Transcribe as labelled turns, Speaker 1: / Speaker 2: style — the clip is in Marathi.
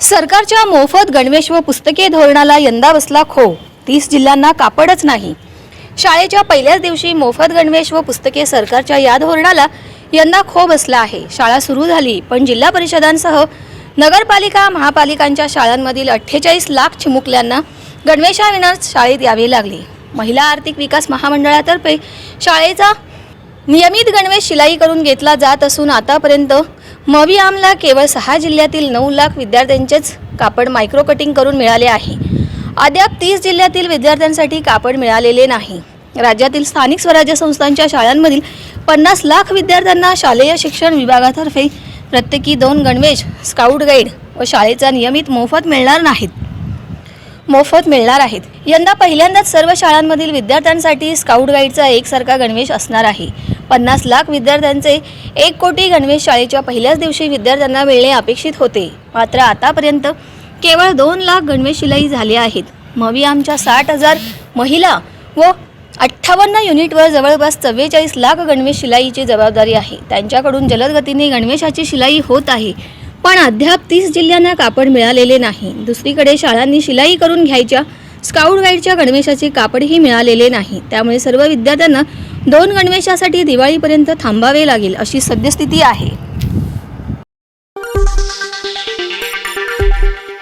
Speaker 1: सरकारच्या मोफत गणवेश व पुस्तके धोरणाला यंदा बसला खो. तीस जिल्ह्यांना कापडच नाही. शाळेच्या पहिल्याच दिवशी मोफत गणवेश व पुस्तके सरकारच्या या धोरणाला यंदा खो बसला आहे. शाळा सुरू झाली पण जिल्हा परिषदांसह नगरपालिका महापालिकांच्या शाळांमधील अठ्ठेचाळीस लाख चिमुकल्यांना गणवेशाविनाच शाळेत यावे लागले. महिला आर्थिक विकास महामंडळातर्फे शाळेचा नियमित गणवेश शिलाई करून घेतला जात असून आतापर्यंत मविआमला केवळ सहा जिल्ह्यातील नऊ लाख विद्यार्थ्यांचेच कापड मायक्रो कटिंग करून मिळाले आहे. अद्याप तीस जिल्ह्यातील विद्यार्थ्यांसाठी कापड मिळालेले नाही. राज्यातील स्थानिक स्वराज्य संस्थांच्या शाळांमधील पन्नास लाख विद्यार्थ्यांना शालेय शिक्षण विभागातर्फे प्रत्येकी दोन गणवेश स्काउट गाईड व शाळेचा नियमित मोफत मिळणार नाहीत. मोफत मिळणार आहेत. यंदा पहिल्यांदाच सर्व शाळांमधील विद्यार्थ्यांसाठी स्काउट गाईडचा एकसारखा गणवेश असणार आहे. पन्नास लाख विद्यार्थ्यांचे एक कोटी गणवेश शाळेच्या पहिल्याच दिवशी विद्यार्थ्यांना मिळणे अपेक्षित होते. मात्र आतापर्यंत केवळ दोन लाख गणवेश शिलाई झाले आहेत. मवी आमच्या साठ हजार महिला व अठ्ठावन्न युनिटवर जवळपास चव्वेचाळीस लाख गणवेश शिलाईची जबाबदारी आहे. त्यांच्याकडून जलद गतीने गणवेशाची शिलाई होत आहे. पण अद्याप तीस जिल्ह्यांना कापड मिळालेले नाही. दुसरीकडे शाळांनी शिलाई करून घ्यायच्या स्काउट गाईडच्या गणवेशाचे कापडही मिळालेले नाही. त्यामुळे सर्व विद्यार्थ्यांना दोन गणवेशासाठी दिवाळीपर्यंत थांबावे लागेल अशी सद्यस्थिती आहे.